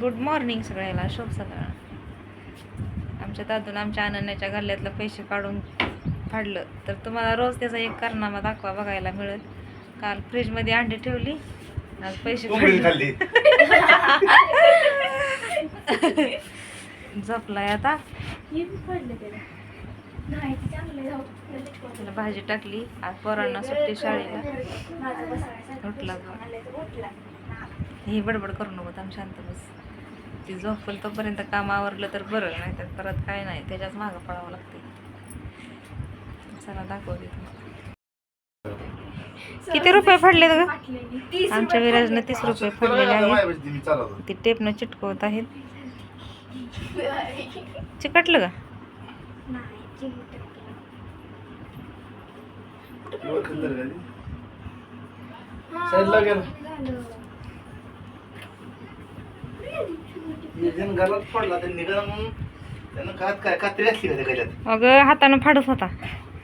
Good morning सगळ्याला शुभ सकाळ. आमच्या दादून आमच्या अनन्याच्या गल्ल्यातलं पैसे काढून फाडलं. तर तुम्हाला रोज त्याचा एक कारनामा दाखवा बघायला मिळेल. काल फ्रीजमध्ये अंडी ठेवली आज पैसे. खाल्ली. झोपलाय आता? भाजी टाकली आज पोरांना सुट्टी शाळेला. उठला. ही बडबड करू नको थांब शांत बस. ती झोपल तोपर्यंत काम आवरलं तर बरं नाही तर परत काय नाही. त्याच्याच मागं पडावं लागते चला दाखवते. किती रुपये फाडले ग आमच्या रुपये विराजनं तीस रुपये फाडलेले आहेत. ते टेपनं चिटकवत आहेत. चिकटलं का? नाही. निघून घरात पडला ते निघाला म्हणून त्यानं कात काय कात्री असली का त्या अगं हातानं फाडत होता.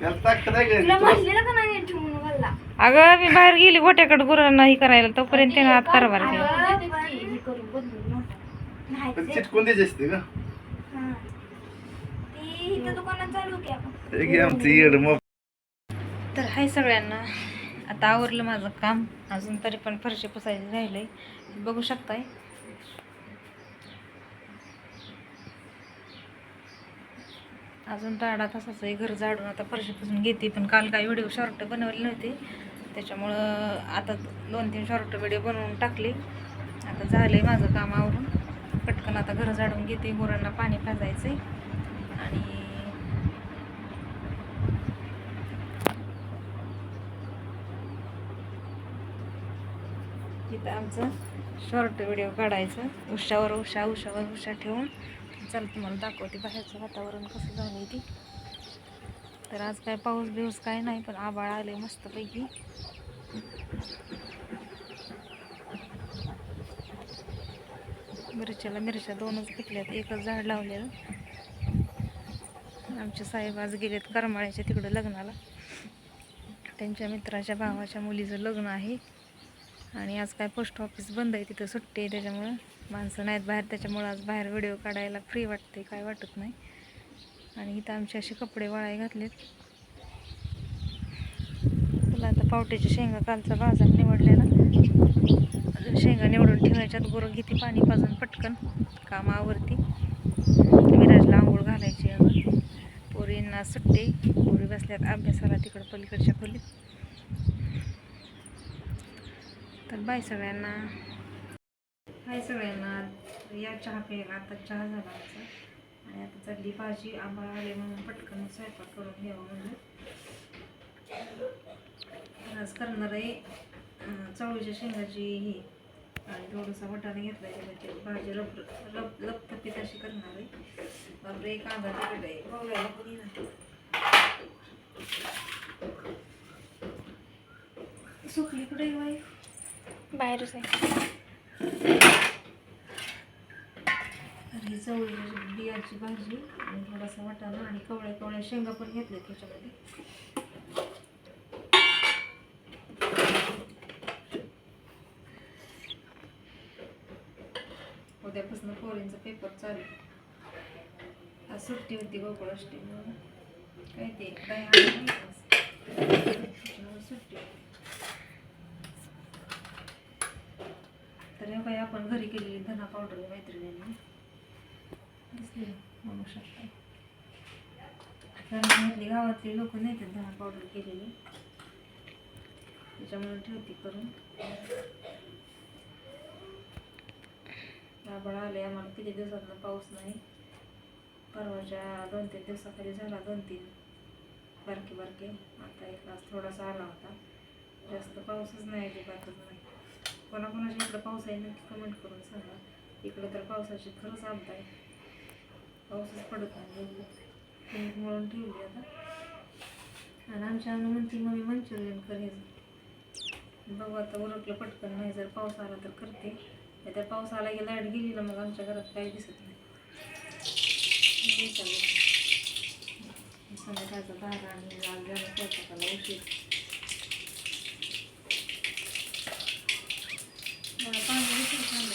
त्याला ताकद आहे तुला का म्हणलेलं का नाही ठेवून मला अगं मी बाहेर गेली गोट्याकडे गुरांना ही करायला. तोपर्यंत त्यानं हात कारभार केला. अगं, पण हे करून बदलून नव्हतं. नाही पण ते- चिटकून द्यायची असते का? हा. ती इथं दुकानात चालू की आपण. हे घे आमचं येड मग तर हाय सगळ्यांना. आता आवरलं माझं काम. अजून तरी पण फरशी पुसायची राहिलंय. बघू शकताय. अजून तर तसाच आहे घर झाडून आता फरशीपासून घेते पण काल काय व्हिडिओ शॉर्ट बनवले नव्हते. त्याच्यामुळं आता दोन तीन शॉर्ट व्हिडिओ बनवून टाकले. आता झालं आहे माझं काम आवरून. पटकन आता घर झाडून घेते गुरांना पाणी पाजायचंय. आणि इथं आमचं शॉर्ट व्हिडिओ काढायचं. उशावर उषा उशावर उषा ठेवून. चल तुम्हाला दाखवते बाहेरचं वातावरण कसं झालं ती. तर आज काय पाऊस बिऊस काय नाही पण आबाळ आले मस्तपैकी. मिरच्याला मिरच्या दोनच पिकल्यात एकच झाड लावलेलं. आमचे साहेब आज गेलेत करमाळ्याच्या तिकडं लग्नाला. त्यांच्या मित्राच्या भावाच्या मुलीचं लग्न आहे. आणि आज काय पोस्ट ऑफिस बंद आहे तिथं सुट्टी आहे त्याच्यामुळं. माणसं नाहीत बाहेर त्याच्यामुळं आज बाहेर व्हिडिओ काढायला फ्री वाटते काय वाटत नाही. आणि इथं आमचे असे कपडे वाळाय घातलेत. तुला आता पावट्याच्या शेंगा कालचा बाजार निवडलेला. शेंगा निवडून ठेवायच्यात. गोरं घेते पाणी पाजून पटकन. कामावरती विराजला आंघोळ घालायची अजून. पोरींना सुट्टे पोरी बसल्यात. अभ्यासाला तिकडं पलीकडच्या खोलीत. तर बाय सगळ्यांना हाय सगळ्यांना. या चहा प्यायला आता चहा झाला आमचा आणि आता चालली भाजी आंबा आले म्हणून पटकन स्वयंपाक करून घ्यावं म्हणून. आज करणार आहे चवळीच्या शेंगाची ही. आणि थोडंसं वटाणे घेतला त्याची भाजी रब रब लपथपीत अशी करणार आहे. बापरे कांदा तिकडे आहे. बघायला कोणी सुकली कुठे बाहेरच आहे. ही चवळी म्हणजे बियाची भाजी आणि थोडासा वाटाणा आणि कवळ्या कवळ्या शेंगा पण घेतल्या त्याच्यामध्ये. उद्यापासून पोरींचा पेपर चालू आज सुट्टी होती गोकुळ अष्टमी काय ते काय नाही सुट्टी तर हे बाई आपण घरी केलेली धना पावडर मैत्रिणींनी. दिसली म्हणू शकता. कारण इथली गावातले लोक नाही तर दहा पावडर केलेली? त्याच्यामुळे ठेवते करून. आबाळ आले आम्हाला किती दिवसातनं पाऊस नाही. परवाच्या दोन तीन दिवसाखाली झाला दोन तीन. बारके बारके. आता एक आज थोडासा आला होता. जास्त पाऊसच नाही अजिबातच नाही. कोणाकोणाच्या इकडं पाऊस आहे नक्की कमेंट करून सांगा. इकडं तर पावसाची खरंच आपदा आहे. पाऊसच पडत नाही कणिक मळून ठेवली आता. आणि आमच्या आम्ही म्हणते मग मी मंचुरियन करेन बघू आता उरकलं पटकन नाही जर पाऊस आला तर करते. नाही तर पाऊस आला की लाइट गेली ना मग आमच्या घरात काही दिसत नाही. संध्याकाळचा धारा आणि लाल जरा स्वयंपाकाला उशीर मला पाणी घेतलं सांगा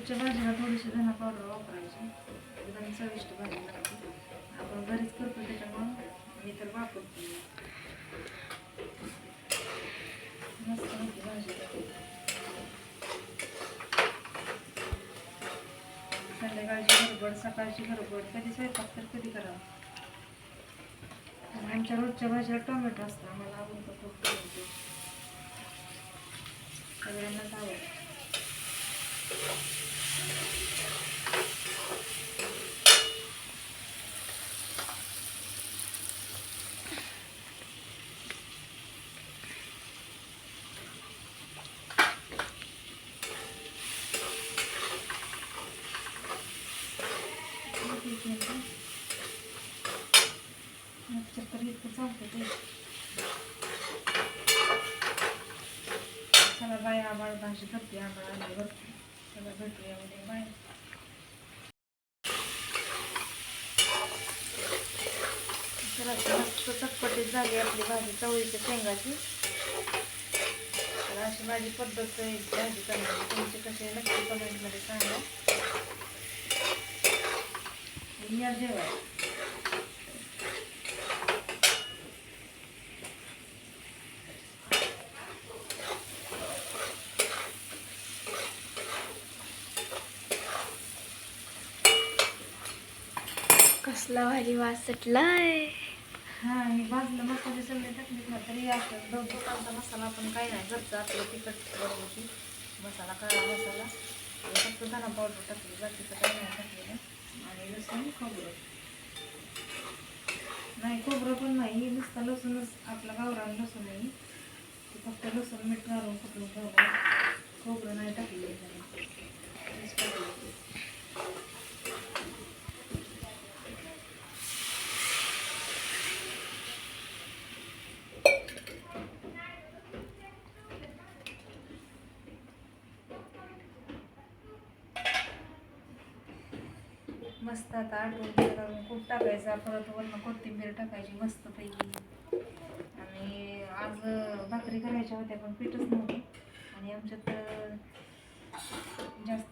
रोजच्या भाजीला थोडीशी धना पावडर वापरायची. एकदम चविष्ट भाजी लागते आपण घरीच करतो त्याच्यामुळं. मी तर वापरतो मस्त होती भाजी. संध्याकाळची गडबड सकाळची गडबड कधी स्वयंपाक तर कधी करावा. आमच्या रोजच्या भाजीला टोमॅटो असतं. आम्हाला आवडतं खूप आवडतो सगळ्यांनाच आवडतं. चला बाय आबाळ भाजी आम्हाला आबाळ आल्यावर चला भेटूया उद्या बाय चला मस्त चटपटीत झाली आपली भाजी चवळीच्या शेंगाची तर अशी माझी पद्धत आहे भाजी करण्याची तुमची कशी आहे नक्की कमेंटमध्ये सांगा या कसला भारी वास सुटलाय हा मी भाजलं मसाले सगळे टाकले ना तरी असं दोन दुकानचा मसाला आपण काय नाही घरचं आपलं तिखट बरोबरची. मसाला काळा मसाला. फक्त धना पावडर टाकली बाकीचं काय नाही टाकलेलं. आणि लसूण खोबरं. नाही खोबरं पण नाही नुसतं लसूणच आपला गावरान लसूण आहे. ते फक्त लसूण मीठ घालून कुठून ठेवलं खोबरं नाही टाकलेलं त्याला तेच टाकलं. मस्त आता आठवण करून खूप टाकायचा. परत वरनं कोथिंबीर टाकायची मस्त पैकी. आणि आज भाकरी करायच्या होत्या पण पीठच नव्हतं. आणि आमच्यात जास्त